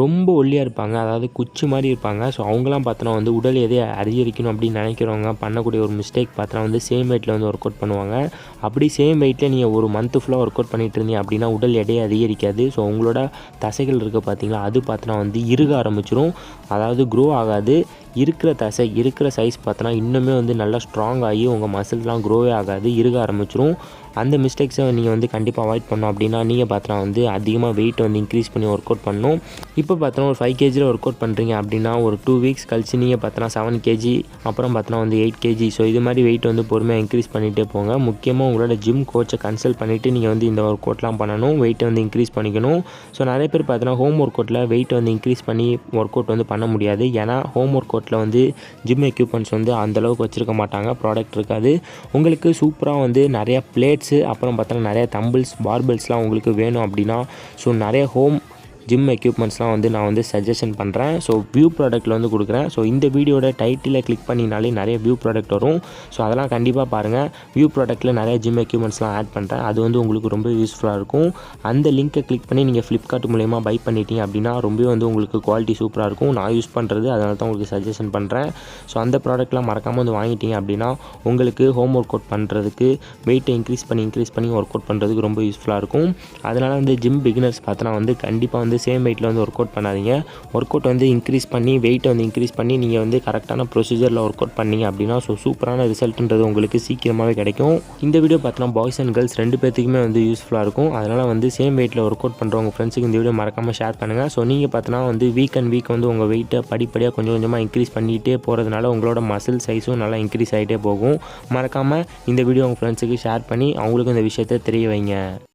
ரொம்ப ஒல்லியாக இருப்பாங்க. அதாவது குச்சி மாதிரி இருப்பாங்க. ஸோ அவங்களாம் பார்த்தோன்னா வந்து உடல் எதையை அதிகரிக்கணும் அப்படின்னு நினைக்கிறவங்க பண்ணக்கூடிய ஒரு மிஸ்டேக் பார்த்தோன்னா வந்து சேம் வெயிட்டில் வந்து ஒர்க் அவுட் பண்ணுவாங்க. அப்படி சேம் வெயிட்டில் நீங்கள் ஒரு மந்த்து ஃபுல்லாக ஒர்க் அவுட் பண்ணிட்டு இருந்தீங்க அப்படின்னா உடல் எடையை அதிகரிக்காது. ஸோ உங்களோட தசைகள் இருக்குது பார்த்தீங்களா? அது பார்த்தோன்னா வந்து இறுக ஆரம்பிச்சிடும் அதாவது க்ரோ ஆகாது. இருக்கிற தசை இருக்கிற சைஸ் பார்த்தோன்னா இன்னுமே வந்து நல்லா ஸ்ட்ராங் ஆகி உங்கள் மசில்ஸ்லாம் க்ரோவே ஆகாது இருக ஆரம்பிச்சிரும். அந்த மிஸ்டேக்ஸை நீங்கள் வந்து கண்டிப்பாக அவாய்ட் பண்ணோம் அப்படின்னா நீங்கள் பார்த்தோன்னா வந்து அதிகமாக வெயிட் வந்து இன்க்ரீஸ் பண்ணி ஒர்க் அவுட் பண்ணணும். இப்போ பார்த்தோன்னா ஒரு ஃபைவ் கேஜியில் ஒர்க் அவுட் பண்ணுறீங்க அப்படின்னா ஒரு டூ வீக்ஸ் கழிச்சு நீங்கள் பார்த்தோன்னா செவன் கேஜி அப்புறம் பார்த்தோன்னா வந்து எயிட் கேஜி ஸோ இது மாதிரி வெயிட் வந்து பொறுமையாக இன்க்ரீஸ் பண்ணிகிட்டே போங்க. முக்கியமாக உங்களோட ஜிம் கோச்சை கன்சல்ட் பண்ணிவிட்டு நீங்கள் வந்து இந்த ஒர்க் அவுட்லாம் பண்ணணும். வெயிட்டை வந்து இன்க்ரீஸ் பண்ணிக்கணும். ஸோ நிறைய பேர் பார்த்தோன்னா ஹோம் ஒர்க் அவுட்டில் வெயிட் வந்து இன்க்ரீஸ் பண்ணி ஒர்க் அவுட் வந்து பண்ண முடியாது. ஏன்னா ஹோம் ஒர்க் அவுட் அவுட்டில் வந்து ஜிம் எக்யூப்மெண்ட்ஸ் வந்து அந்தளவுக்கு வச்சுருக்க மாட்டாங்க. ப்ராடக்ட் இருக்காது. உங்களுக்கு சூப்பராக வந்து நிறையா பிளேட்ஸு அப்புறம் பார்த்தோன்னா நிறைய தம்பிள்ஸ் பார்பிள்ஸ்லாம் உங்களுக்கு வேணும் அப்படின்னா ஸோ நிறைய ஹோம் ஜிம் எக்யூப்மெண்ட்ஸ்லாம் வந்து நான் வந்து சஜஷன் பண்ணுறேன் ஸோ வியூ ப்ராடக்ட்டில் வந்து கொடுக்குறேன். ஸோ இந்த வீடியோட டைட்டிலை கிளிக் பண்ணினாலே நிறைய வியூ ப்ராடக்ட் வரும். ஸோ அதெல்லாம் கண்டிப்பாக பாருங்கள் வியூ ப்ராடக்ட்டில் நிறைய ஜிம் எக்யூப்மெண்ட்ஸ்லாம் ஆட் பண்ணுறேன் அது வந்து உங்களுக்கு ரொம்ப யூஸ்ஃபுல்லாக இருக்கும். அந்த லிங்க்கை கிளிக் பண்ணி நீங்கள் ஃப்ளிப்கார்ட் மூலயமா பை பண்ணிட்டீங்க அப்படின்னா ரொம்பவே வந்து உங்களுக்கு குவாலிட்டி சூப்பராக இருக்கும். நான் யூஸ் பண்ணுறது அதனால தான் உங்களுக்கு சஜஷன் பண்ணுறேன் ஸோ அந்த ப்ராடக்ட்லாம் மறக்காமல் வந்து வாங்கிட்டீங்க அப்படின்னா உங்களுக்கு ஹோம் ஒர்க் அவுட் பண்ணுறதுக்கு வெயிட்டை இன்க்ரீஸ் பண்ணி இன்க்ரீஸ் பண்ணி ஒர்க் அவுட் பண்ணுறதுக்கு ரொம்ப யூஸ்ஃபுல்லாக இருக்கும். அதனால் வந்து ஜிம் பிகினர்ஸ் பார்த்தோன்னா வந்து கண்டிப்பாக வந்து சேம் வெயிட்டில் வந்து ஒர்க் அவுட் பண்ணாதீங்க. ஒர்க் அவுட் வந்து இன்க்ரீஸ் பண்ணி வெயிட்டை வந்து இன்க்ரீஸ் பண்ணி நீங்கள் வந்து கரெக்டான ப்ரொசீஜரில் ஒர்க் அவுட் பண்ணீங்க அப்படின்னா ஸோ சூப்பரான ரிசல்ட்ன்றது உங்களுக்கு சீக்கிரமாகவே கிடைக்கும். இந்த வீடியோ பார்த்தோன்னா பாய்ஸ் அண்ட் கேர்ள்ஸ் ரெண்டு பேர்த்துக்குமே வந்து யூஸ்ஃபுல்லாக இருக்கும். அதனால் வந்து சேம் வெயிட்டில் ஒர்க் அவுட் பண்ணுற உங்கள் ஃப்ரெண்ட்ஸுக்கு இந்த வீடியோ மறக்காமல் ஷேர் பண்ணுங்கள் ஸோ நீங்கள் பார்த்தோன்னா வந்து வீக் அண்ட் வீக் வந்து உங்கள் வெயிட்டை படிப்படியாக கொஞ்சம் கொஞ்சமாக இன்க்ரீஸ் பண்ணிகிட்டே போகிறதுனால உங்களோட மசில் சைஸும் நல்லா இன்க்ரீஸ் ஆகிட்டே போகும். மறக்காமல் இந்த வீடியோ உங்கள் ஃப்ரெண்ட்ஸுக்கு ஷேர் பண்ணி அவங்களுக்கும் இந்த விஷயத்தை தெரிய வைங்க.